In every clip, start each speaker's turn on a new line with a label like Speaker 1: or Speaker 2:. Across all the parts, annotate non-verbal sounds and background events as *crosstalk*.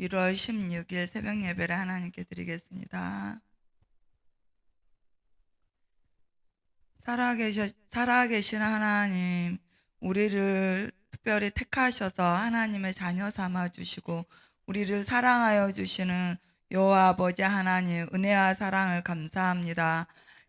Speaker 1: 1월 16일 새벽 예배를 하나님께 드리겠습니다. 살아계셔, 살아계신 하나님, 우리를 특별히 택하셔서 하나님의 자녀 삼아 주시고 우리를 사랑하여 주시는 여호와 아버지 하나님 은혜와 사랑을 감사합니다.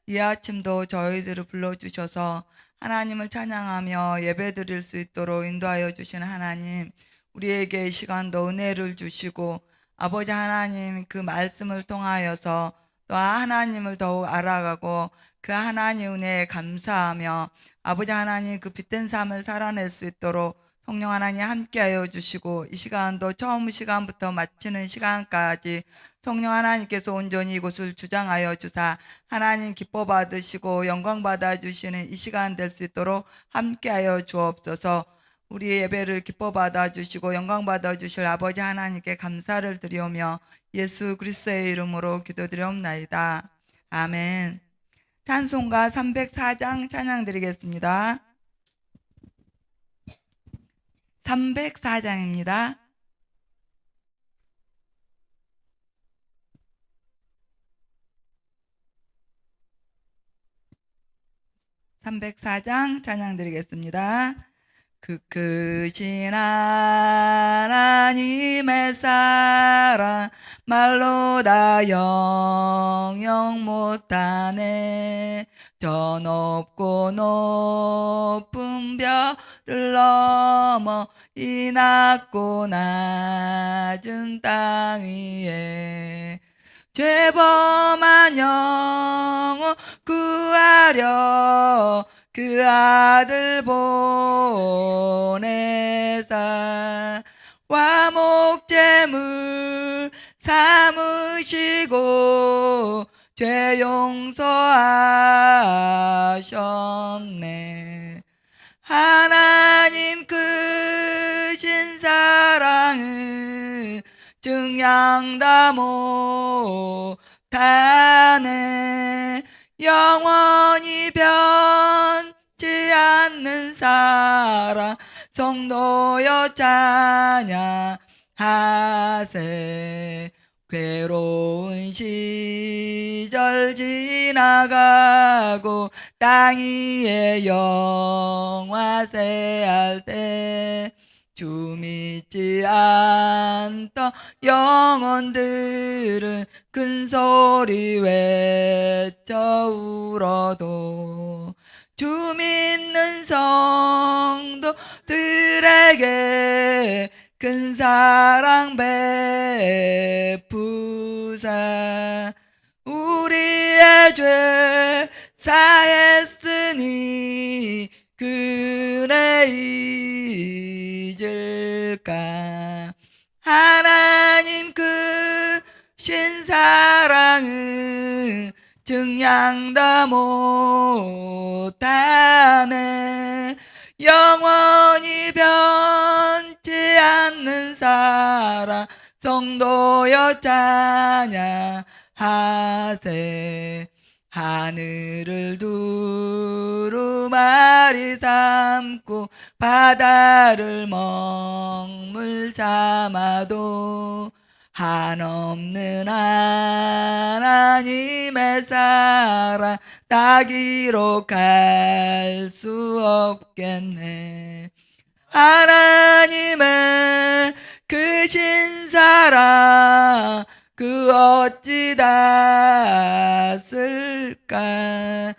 Speaker 1: 이 아침도 저희들을 불러 주셔서 하나님을 찬양하며 예배드릴 수 있도록 인도하여 주시는 하나님 우리에게 이 시간도 은혜를 주시고 아버지 하나님 그 말씀을 통하여서 또 하나님을 더욱 알아가고 그 하나님 은혜에 감사하며 아버지 하나님 그 빛된 삶을 살아낼 수 있도록 성령 하나님 함께하여 주시고 이 시간도 처음 시간부터 마치는 시간까지 성령 하나님께서 온전히 이곳을 주장하여 주사 하나님 기뻐 받으시고 영광 받아 주시는 이 시간 될 수 있도록 함께하여 주옵소서. 우리 예배를 기뻐 받아 주시고 영광 받아 주실 아버지 하나님께 감사를 드리오며 예수 그리스도의 이름으로 기도드리옵나이다. 아멘. 찬송가 304장 찬양 드리겠습니다. 304장입니다. (304장) 찬양 드리겠습니다. 그 크신 하나님의 사랑 말로 다 영영 못하네. 저 높고 높은 별을 넘어 이 낮고 낮은 땅 위에 죄범한 영혼 구하려 그 아들 보내사 와목제물 삼으시고 죄 용서하셨네. 하나님 크신 사랑을 증량다 못하네. 영원히 변 치 않는 사랑 성도여 찬양하세. 괴로운 시절 지나가고 땅 위에 영화세할 때 주 믿지 않던 영혼들은 큰 소리 외쳐 울어도 주 믿는 성도들에게 큰 사랑 베푸사. 우리의 죄 사했으니 그네 잊을까? 하나님 그 신 사랑은 증량다 못하네. 영원히 변치 않는 사랑 성도여 찬양하세. 하늘을 두루마리 삼고 바다를 먹물 삼아도 한없는 하나님의 사랑 다 기록할 수 없겠네. 하나님의 크신 사랑 그 어찌 다 쓸까?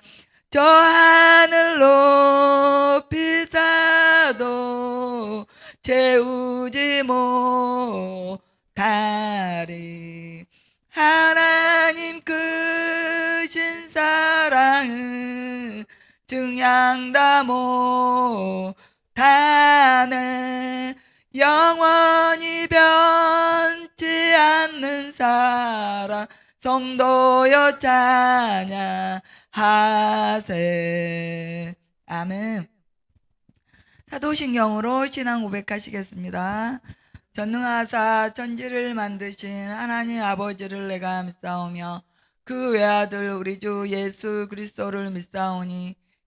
Speaker 1: 저 하늘 높이 사도 채우지 못 증량다 못하네 영원히 변치 않는 사랑 성도여 찬양하세. 아멘. 사도신경으로 신앙 고백하시겠습니다. 전능하사 천지를 만드신 하나님 아버지를 내가 믿사오며 그 외아들 우리 주 예수 그리스도를 믿사오니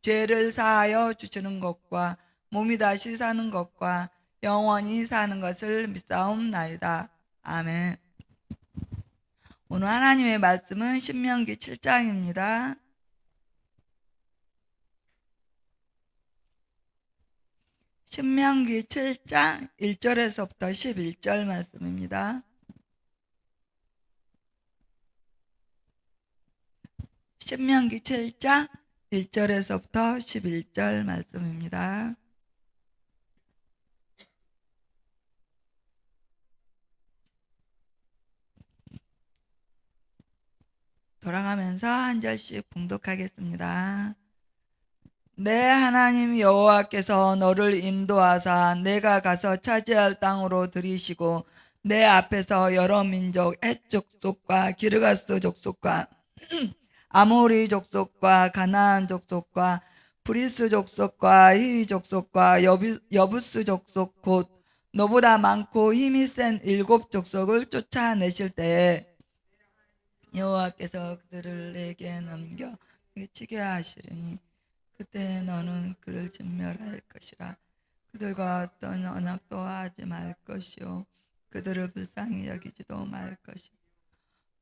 Speaker 1: 죄를 사하여 주시는 것과 몸이 다시 사는 것과 영원히 사는 것을 믿사옵나이다. 아멘. 오늘 하나님의 말씀은 신명기 7장입니다. 신명기 7장 1절에서부터 11절 말씀입니다. 신명기 7장 1절에서부터 11절 말씀입니다. 돌아가면서 한 절씩 봉독하겠습니다. 내 하나님 여호와께서 너를 인도하사 내가 가서 차지할 땅으로 들이시고 내 앞에서 여러 민족 헷 족속과 기르가스 족속과 아모리 족속과 가나안 족속과 브리스 족속과 히 족속과 여비, 여부스 족속 곧 너보다 많고 힘이 센 일곱 족속을 쫓아내실 때에 여호와께서 그들을 내게 넘겨 치게 하시리니 그때 너는 그를 진멸할 것이라. 그들과 어떤 언약도 하지 말 것이요. 그들을 불쌍히 여기지도 말 것이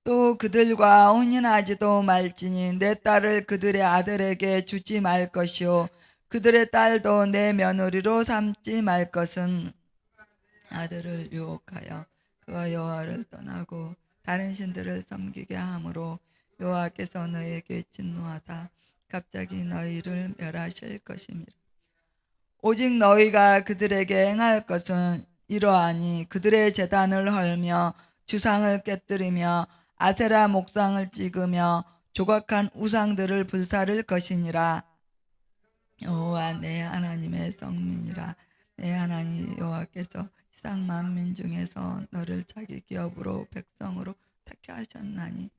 Speaker 1: 또 그들과 혼인하지도 말지니 내 딸을 그들의 아들에게 주지 말 것이요 그들의 딸도 내 며느리로 삼지 말 것은 아들을 유혹하여 그가 여호와를 떠나고 다른 신들을 섬기게 하므로 여호와께서 너에게 진노하다 갑자기 너희를 멸하실 것입니다. 오직 너희가 그들에게 행할 것은 이러하니 그들의 재단을 헐며 주상을 깨뜨리며 아세라 목상을 찍으며 조각한 우상들을 불사를 것이니라. 여호와 내 하나님의 성민이라. 내 하나님 여호와께서 세상 만민 중에서 너를 자기 기업으로 백성으로 택하셨나니.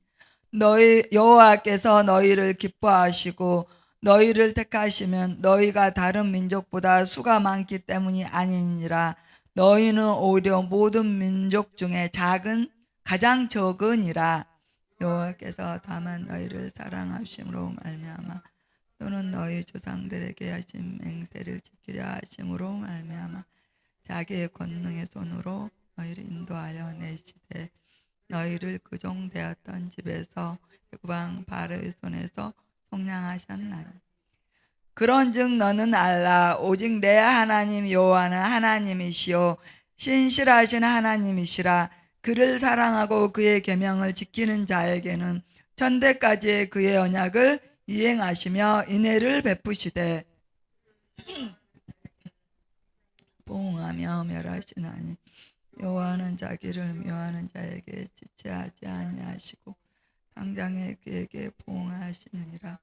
Speaker 1: 너희 여호와께서 너희를 기뻐하시고 너희를 택하시면 너희가 다른 민족보다 수가 많기 때문이 아니니라. 너희는 오히려 모든 민족 중에 작은 가장 적으니라. 여호와께서 다만 너희를 사랑하심으로 말미암아 또는 너희 조상들에게 하신 맹세를 지키려 하심으로 말미암아 자기의 권능의 손으로 너희를 인도하여 내시되 너희를 그종되었던 집에서 백방 바로의 손에서 속량하셨나니. 그런즉 너는 알라. 오직 내 하나님 여호와는 하나님이시요. 신실하신 하나님이시라 그를 사랑하고 그의 계명을 지키는 자에게는 천대까지의 그의 언약을 이행하시며 인애를 베푸시되 *clears throat* 보응하며 멸하시나니 여호와는 자기를 묘하는 자에게 지체하지 아니하시고 당장에 그에게 보응하시느니라.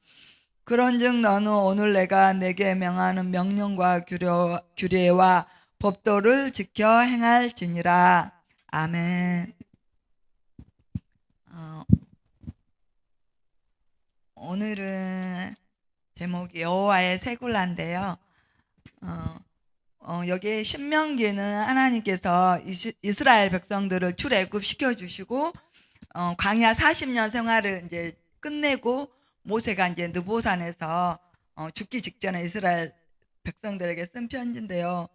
Speaker 1: 그런즉 너는 오늘 내가 내게 명하는 명령과 규례, 규례와 법도를 지켜 행할지니라 아멘 어, 오늘은 제목이 여호와의 세굴라인데요 어, 어, 여기 신명기는 하나님께서 이스- 이스라엘 백성들을 출애굽 시켜 주시고 어, 광야 40년 생활을 이제 끝내고 모세가 이제 느보산에서 어, 죽기 직전에 이스라엘 백성들에게 쓴 편지인데요.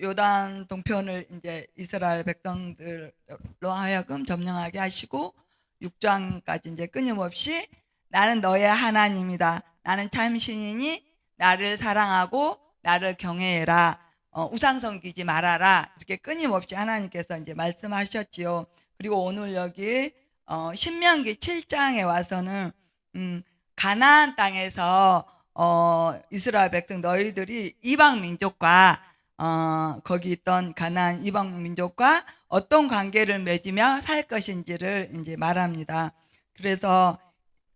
Speaker 1: 요단 동편을 이제 이스라엘 백성들로 하여금 점령하게 하시고 6장까지 이제 끊임없이 나는 너의 하나님이다. 나는 참 신이니 나를 사랑하고 나를 경외해라. 어, 우상 섬기지 말아라. 이렇게 끊임없이 하나님께서 이제 말씀하셨지요. 그리고 오늘 여기 어, 신명기 7장에 와서는 음, 가나안 땅에서 어, 이스라엘 백성 너희들이 이방 민족과 어, 거기 있던 가나안 이방 민족과 어떤 관계를 맺으며 살 것인지를 이제 말합니다. 그래서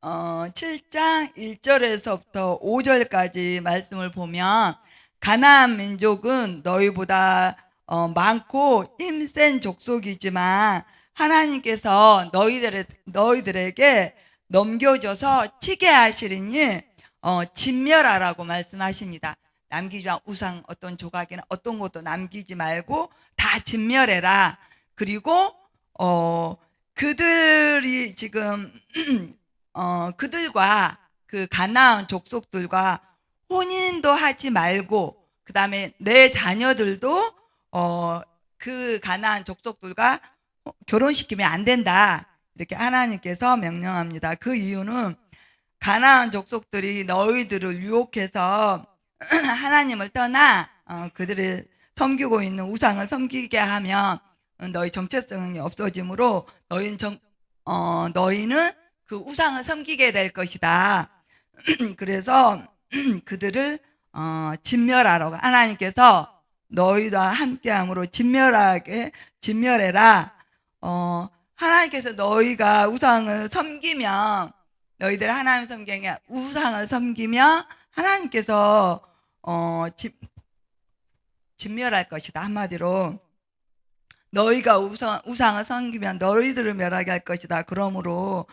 Speaker 1: 어, 7장 1절에서부터 5절까지 말씀을 보면 가나안 민족은 너희보다 어, 많고 힘센 족속이지만 하나님께서 너희들 너희들에게 넘겨줘서 치게 하시리니 어, 진멸하라고 말씀하십니다. 남기지 마 우상 어떤 조각이나 어떤 것도 남기지 말고 다 진멸해라. 그리고 어 그들이 지금 *clears throat* 어 그들과 그 가나안 족속들과 혼인도 하지 말고 그다음에 내 자녀들도 어 그 가나안 족속들과 결혼시키면 안 된다. 이렇게 하나님께서 명령합니다. 그 이유는 가나안 족속들이 너희들을 유혹해서 *clears throat* 하나님을 떠나 어, 그들을 섬기고 있는 우상을 섬기게 하면 너희 정체성이 없어지므로 너희는 정, 어, 너희는 그 우상을 섬기게 될 것이다. *clears throat* 그래서 *clears throat* 그들을 어, 진멸하라고 하나님께서 너희와 함께함으로 진멸하게 진멸해라. 어, 하나님께서 너희가 우상을 섬기면 너희들 하나님 섬기게 우상을 섬기면 하나님께서 어, 진, 진멸할 것이다 한마디로 너희가 우상, 우상을 섬기면 너희들을 멸하게 할 것이다. 그러므로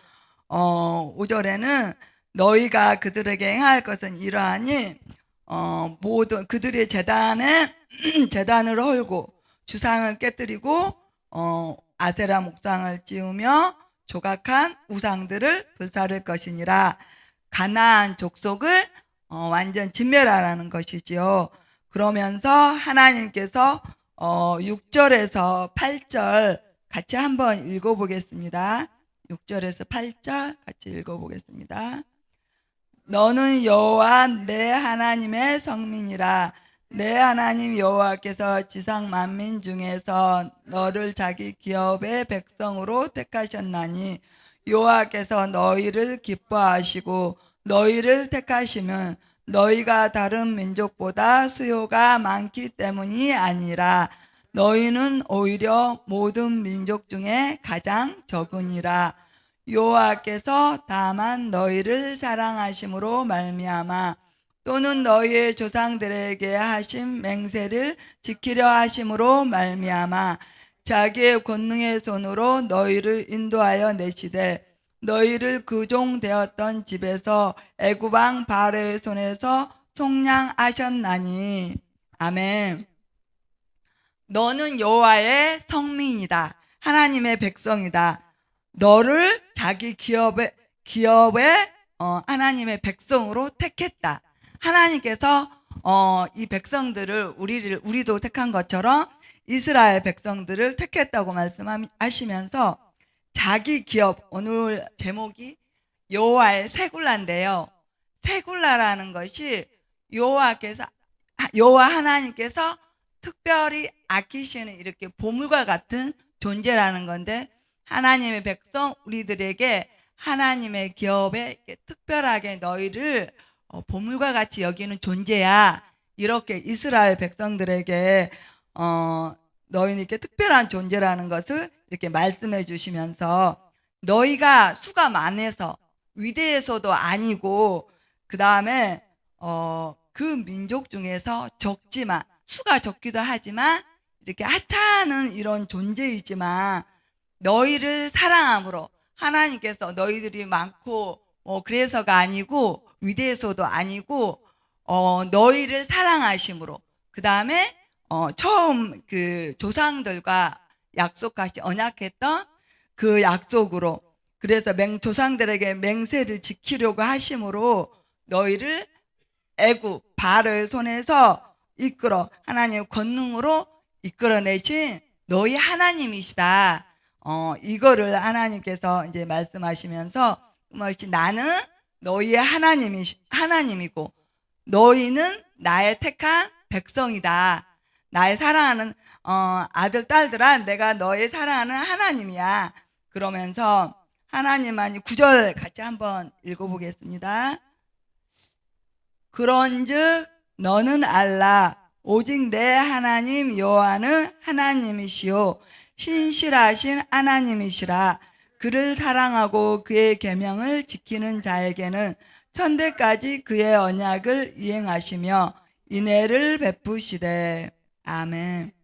Speaker 1: 어, 5절에는 너희가 그들에게 행할 것은 이러하니 어, 모든 그들의 재단에 *clears throat* 재단을 헐고 주상을 깨뜨리고 어, 아세라 목상을 찌우며 조각한 우상들을 불사를 것이니라 가나안 족속을 어, 완전 진멸하라는 것이지요. 그러면서 하나님께서 어, 6절에서 8절 같이 한번 읽어보겠습니다. 6절에서 8절 같이 읽어보겠습니다. 너는 여호와 내 하나님의 성민이라 내 하나님 여호와께서 지상 만민 중에서 너를 자기 기업의 백성으로 택하셨나니 여호와께서 너희를 기뻐하시고 너희를 택하시면 너희가 다른 민족보다 수요가 많기 때문이 아니라 너희는 오히려 모든 민족 중에 가장 적으니라. 여호와께서 다만 너희를 사랑하심으로 말미암아 또는 너희의 조상들에게 하신 맹세를 지키려 하심으로 말미암아 자기의 권능의 손으로 너희를 인도하여 내시되 너희를 그 종 되었던 집에서 애굽 왕 바로의 손에서 속량하셨나니 아멘. 너는 여호와의 성민이다. 하나님의 백성이다. 너를 자기 기업의 기업의 어, 하나님의 백성으로 택했다. 하나님께서 어, 이 백성들을 우리를 우리도 택한 것처럼 이스라엘 백성들을 택했다고 말씀하시면서 자기 기업 오늘 제목이 여호와의 세굴라인데요. 세굴라라는 것이 여호와께서 여호와 하나님께서 특별히 아끼시는 이렇게 보물과 같은 존재라는 건데 하나님의 백성 우리들에게 하나님의 기업에 특별하게 너희를 어, 보물과 같이 여기는 존재야. 이렇게 이스라엘 백성들에게 어, 너희는 이렇게 특별한 존재라는 것을 이렇게 말씀해 주시면서 너희가 수가 많아서 위대해서도 아니고 그 다음에 어, 그 민족 중에서 적지만 수가 적기도 하지만 이렇게 하찮은 이런 존재이지만 너희를 사랑함으로 하나님께서 너희들이 많고 어, 그래서가 아니고 위대해서도 아니고 어, 너희를 사랑하심으로 그 다음에 어, 처음 그 조상들과 약속하시 언약했던 그 약속으로 그래서 맹 조상들에게 맹세를 지키려고 하심으로 너희를 애굽 바로의 손에서 이끌어 하나님의 권능으로 이끌어내신 너희 하나님이시다. 어, 이거를 하나님께서 이제 말씀하시면서 뭐지 나는 너희의 하나님이 하나님이고 너희는 나의 택한 백성이다. 나의 사랑하는 어, 아들 딸들아 내가 너의 사랑하는 하나님이야. 그러면서 하나님만이 구절 같이 한번 읽어보겠습니다. 그런즉 너는 알라 오직 내 하나님 여호와는 하나님이시요 신실하신 하나님이시라 그를 사랑하고 그의 계명을 지키는 자에게는 천대까지 그의 언약을 이행하시며 인애를 베푸시되 아멘.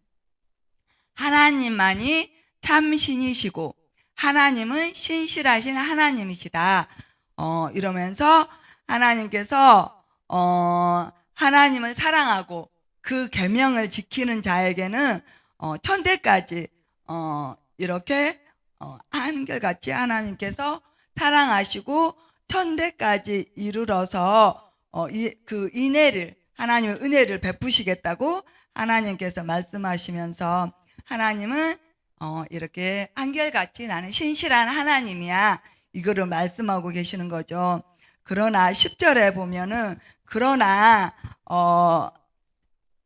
Speaker 1: 하나님만이 참 신이시고 하나님은 신실하신 하나님이시다. 어, 이러면서 하나님께서 어, 하나님을 사랑하고 그 계명을 지키는 자에게는 어, 천대까지 어, 이렇게 어, 한결같이 하나님께서 사랑하시고 천대까지 이르러서 어, 이, 그 인애를 하나님의 은혜를 베푸시겠다고 하나님께서 말씀하시면서 하나님은 어, 이렇게 한결같이 나는 신실한 하나님이야 이거를 말씀하고 계시는 거죠. 그러나 10절에 보면은 그러나 어,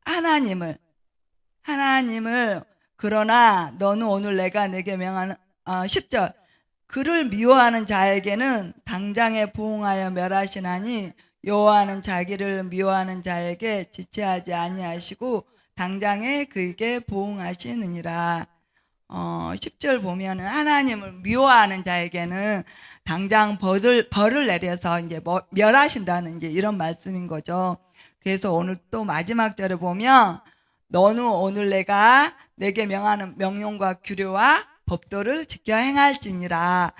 Speaker 1: 하나님을 하나님을 그러나 너는 오늘 내가 내게 명하는 어, 10절 그를 미워하는 자에게는 당장에 보응하여 멸하시나니 여호와는 자기를 미워하는 자에게 지체하지 아니하시고 당장에 그에게 보응하시느니라. 어, 10절 보면은 하나님을 미워하는 자에게는 당장 벌을, 벌을 내려서 이제 뭐- 멸하신다는 이제 이런 말씀인 거죠. 그래서 오늘 또 마지막 절에 보면 너는 오늘 내가 내게 명하는 명령과 규례와 법도를 지켜 행할지니라.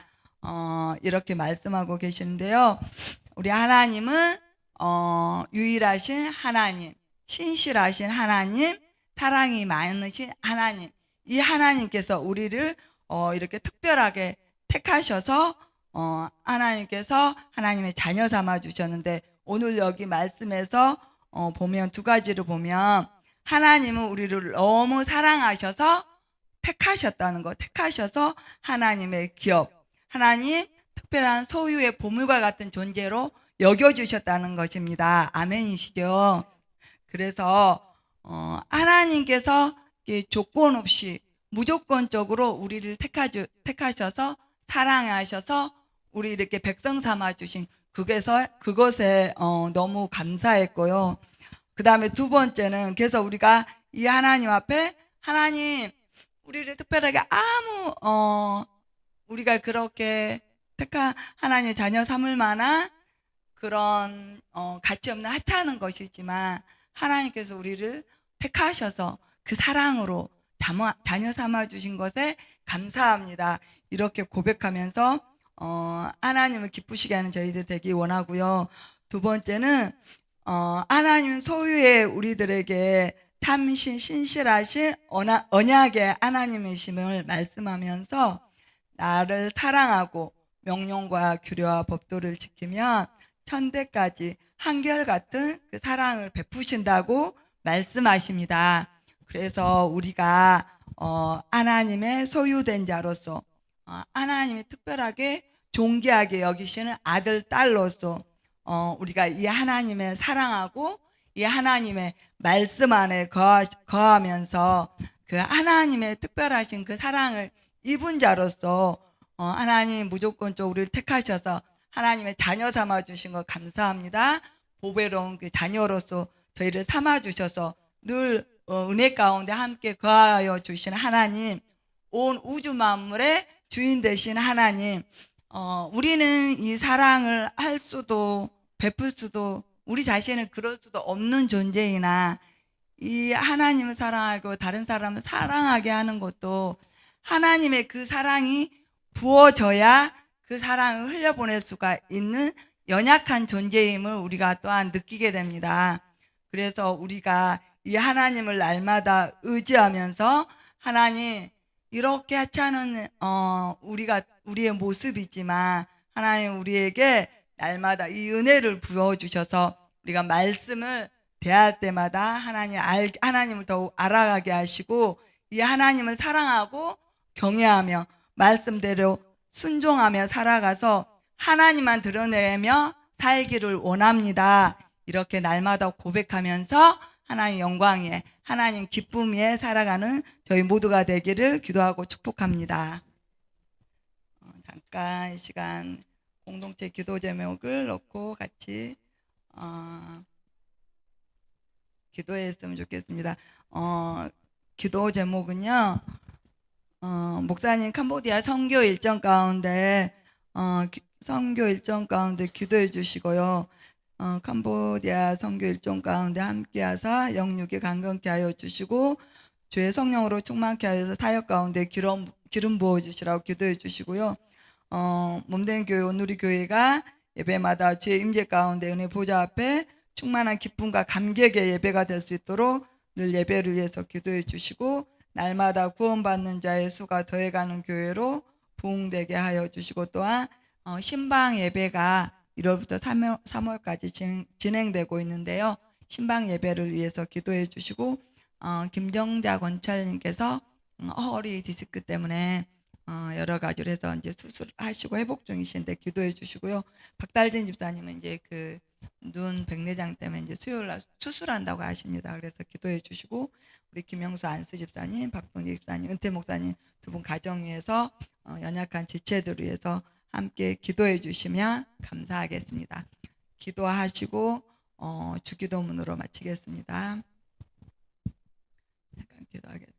Speaker 1: 어, 이렇게 말씀하고 계시는데요. 우리 하나님은 어, 유일하신 하나님, 신실하신 하나님, 사랑이 많으신 하나님. 이 하나님께서 우리를 어, 이렇게 특별하게 택하셔서 어, 하나님께서 하나님의 자녀 삼아 주셨는데 오늘 여기 말씀에서 어, 보면 두 가지를 보면 하나님은 우리를 너무 사랑하셔서 택하셨다는 거, 택하셔서 하나님의 기업, 하나님 특별한 소유의 보물과 같은 존재로 여겨주셨다는 것입니다. 아멘이시죠? 그래서 어, 하나님께서 조건 없이 무조건적으로 우리를 택하주, 택하셔서 사랑하셔서 우리 이렇게 백성 삼아 주신 그게서 그것에 어, 너무 감사했고요. 그 다음에 두 번째는 그래서 우리가 이 하나님 앞에 하나님 우리를 특별하게 아무 어 우리가 그렇게 택한 하나님의 자녀 삼을 만한 그런 어 가치 없는 하찮은 것이지만 하나님께서 우리를 택하셔서 그 사랑으로 자녀 삼아 주신 것에 감사합니다. 이렇게 고백하면서 어 하나님을 기쁘시게 하는 저희들 되기 원하고요. 두 번째는 어, 하나님 소유의 우리들에게 참신 신실하신 언약의 하나님이심을 말씀하면서 나를 사랑하고 명령과 규례와 법도를 지키면 천대까지 한결같은 그 사랑을 베푸신다고 말씀하십니다. 그래서 우리가 어, 하나님의 소유된 자로서 어, 하나님이 특별하게 존귀하게 여기시는 아들 딸로서 어, 우리가 이 하나님의 사랑하고 이 하나님의 말씀 안에 거하, 거하면서 그 하나님의 특별하신 그 사랑을 입은 자로서 어, 하나님 무조건적으로 우리를 택하셔서 하나님의 자녀 삼아 주신 것 감사합니다. 보배로운 그 자녀로서 저희를 삼아 주셔서 늘 어, 은혜 가운데 함께 거하여 주신 하나님, 온 우주 만물의 주인 되신 하나님, 어, 우리는 이 사랑을 할 수도 베풀 수도 우리 자신은 그럴 수도 없는 존재이나 이 하나님을 사랑하고 다른 사람을 사랑하게 하는 것도 하나님의 그 사랑이 부어져야 그 사랑을 흘려보낼 수가 있는 연약한 존재임을 우리가 또한 느끼게 됩니다. 그래서 우리가 이 하나님을 날마다 의지하면서 하나님 이렇게 하찮은 어 우리가 우리의 모습이지만 하나님 우리에게 날마다 이 은혜를 부어 주셔서 우리가 말씀을 대할 때마다 하나님 알, 하나님을 더욱 알아가게 하시고 이 하나님을 사랑하고 경외하며 말씀대로 순종하며 살아가서 하나님만 드러내며 살기를 원합니다. 이렇게 날마다 고백하면서 하나님 영광에 하나님 기쁨에 살아가는 저희 모두가 되기를 기도하고 축복합니다. 어, 잠깐 이 시간 공동체 기도 제목을 넣고 같이 어, 기도했으면 좋겠습니다. 어, 기도 제목은요. 어, 목사님 캄보디아 선교 일정 가운데 어, 기- 선교 일정 가운데 기도해 주시고요. 어, 캄보디아 선교 일정 가운데 함께하사 영육에 강건케 하여 주시고 주의 성령으로 충만케 하여서 사역 가운데 기름, 기름 부어 주시라고 기도해 주시고요. 어, 몸된 교회 오누리 교회가 예배마다 주의 임재 가운데 은혜 보좌 앞에 충만한 기쁨과 감격의 예배가 될 수 있도록 늘 예배를 위해서 기도해 주시고 날마다 구원받는 자의 수가 더해가는 교회로 부흥되게 하여 주시고 또한 어, 신방 예배가 1월부터 3월, 3월까지 진, 진행 되고 있는데요. 신방 예배를 위해서 기도해 주시고 어, 김정자 권찰님께서 음, 허리 디스크 때문에 어, 여러 가지로 해서 이제 수술하시고 회복 중이신데 기도해 주시고요. 박달진 집사님은 이제 그 눈 백내장 때문에 이제 수요일 날 수술한다고 하십니다. 그래서 기도해 주시고 우리 김영수 안수 집사님, 박동재 집사님, 은퇴 목사님 두 분 가정 위해서 어, 연약한 지체들 위해서 함께 기도해 주시면 감사하겠습니다. 기도하시고 어, 주기도문으로 마치겠습니다. 잠깐 기도하겠습니다.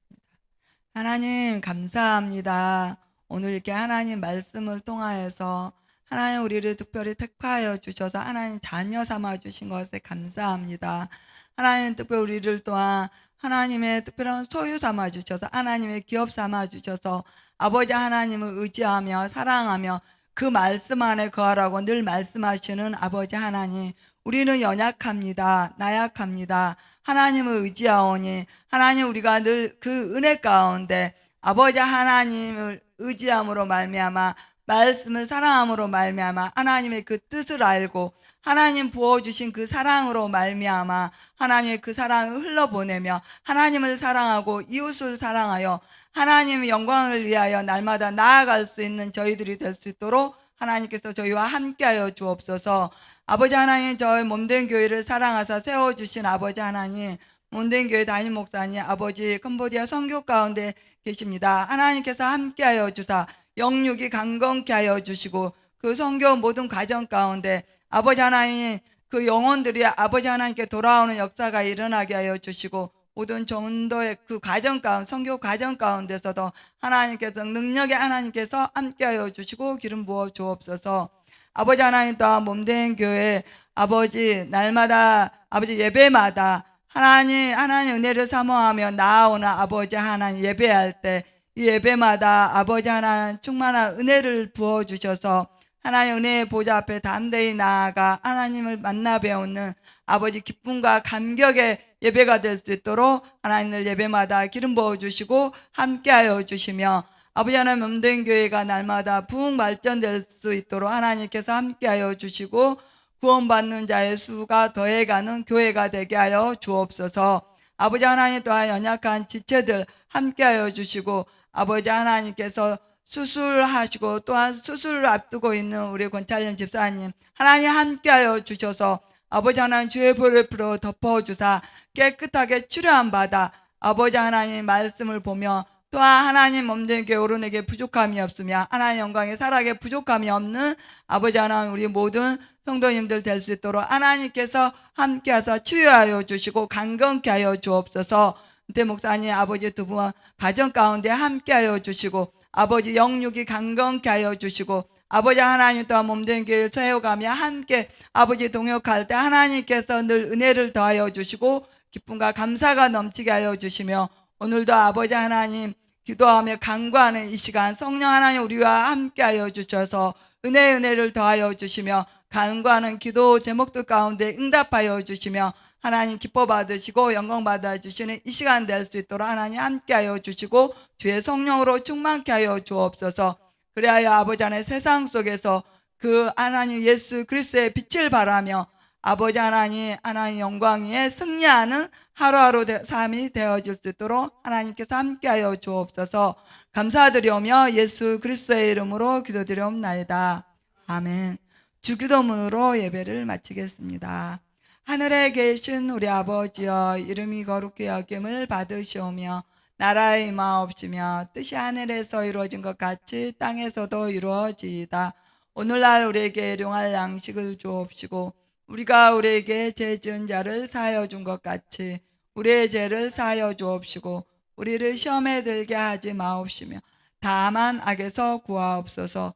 Speaker 1: 하나님 감사합니다. 오늘 이렇게 하나님 말씀을 통하여서 하나님 우리를 특별히 택하여 주셔서 하나님 자녀 삼아 주신 것에 감사합니다. 하나님 특별히 우리를 또한 하나님의 특별한 소유 삼아 주셔서 하나님의 기업 삼아 주셔서 아버지 하나님을 의지하며 사랑하며 그 말씀 안에 거하라고 늘 말씀하시는 아버지 하나님 우리는 연약합니다. 나약합니다. 하나님을 의지하오니 하나님 우리가 늘 그 은혜 가운데 아버지 하나님을 의지함으로 말미암아 말씀을 사랑함으로 말미암아 하나님의 그 뜻을 알고 하나님 부어 주신 그 사랑으로 말미암아 하나님의 그 사랑을 흘러보내며 하나님을 사랑하고 이웃을 사랑하여 하나님의 영광을 위하여 날마다 나아갈 수 있는 저희들이 될 수 있도록 하나님께서 저희와 함께하여 주옵소서. 아버지 하나님 저희 몸된 교회를 사랑하사 세워 주신 아버지 하나님 몸된 교회 담임 목사님 아버지 캄보디아 선교 가운데 계십니다. 하나님께서 함께하여 주사 영육이 강건케 하여 주시고 그 선교 모든 과정 가운데 아버지 하나님 그 영혼들이 아버지 하나님께 돌아오는 역사가 일어나게 하여 주시고 모든 전도의 그 과정 가운데 선교 과정 가운데서도 하나님께서 능력의 하나님께서 함께하여 주시고 기름 부어 주옵소서. 아버지 하나님 또한 몸된 교회 아버지 날마다 아버지 예배마다 하나님 하나님 은혜를 사모하며 나아오는 아버지 하나님 예배할 때 이 예배마다 아버지 하나님 충만한 은혜를 부어 주셔서 하나님 은혜의 보좌 앞에 담대히 나아가 하나님을 만나 배우는 아버지 기쁨과 감격의 예배가 될 수 있도록 하나님을 예배마다 기름 부어 주시고 함께하여 주시며 아버지 하나님 몸된 교회가 날마다 부흥 발전될 수 있도록 하나님께서 함께하여 주시고 구원받는 자의 수가 더해가는 교회가 되게 하여 주옵소서. 아버지 하나님 또한 연약한 지체들 함께하여 주시고 아버지 하나님께서 수술하시고 또한 수술을 앞두고 있는 우리 권찰님 집사님 하나님 함께하여 주셔서 아버지 하나님 주의 볼을 풀어 덮어주사 깨끗하게 치료한 바다 아버지 하나님 말씀을 보며 또한 하나님 몸된 교우른에게 부족함이 없으며 하나님 영광에 살아게 부족함이 없는 아버지 하나님 우리 모든 성도님들 될 수 있도록 하나님께서 함께하사 치유하여 주시고 강건케 하여 주옵소서. 대 목사님 아버지 두 분 가정 가운데 함께하여 주시고 아버지 영육이 강건케 하여 주시고 아버지 하나님 또한 몸된 교회를 세워가며 함께 아버지 동역할 때 하나님께서 늘 은혜를 더하여 주시고 기쁨과 감사가 넘치게 하여 주시며 오늘도 아버지 하나님 기도하며 간구하는 이 시간 성령 하나님 우리와 함께 하여 주셔서 은혜 은혜를 더하여 주시며 간구하는 기도 제목들 가운데 응답하여 주시며 하나님 기뻐 받으시고 영광 받아 주시는 이 시간 될 수 있도록 하나님 함께하여 주시고 주의 성령으로 충만케 하여 주옵소서. 그리하여 아버지 안에 세상 속에서 그 하나님 예수 그리스도의 빛을 바라며 아버지 하나님 하나님 영광에 승리하는 하루하루 되- 삶이 되어질 수 있도록 하나님께서 함께하여 주옵소서. 감사드리오며 예수 그리스도의 이름으로 기도드리옵나이다. 아멘. 주기도문으로 예배를 마치겠습니다. 하늘에 계신 우리 아버지여 이름이 거룩히 여김을 받으시오며 나라의 임하옵시며 뜻이 하늘에서 이루어진 것 같이 땅에서도 이루어지이다. 오늘날 우리에게 일용할 양식을 주옵시고 우리가 우리에게 죄 지은 자를 사하여 준 것 같이 우리의 죄를 사하여 주옵시고 우리를 시험에 들게 하지 마옵시며 다만 악에서 구하옵소서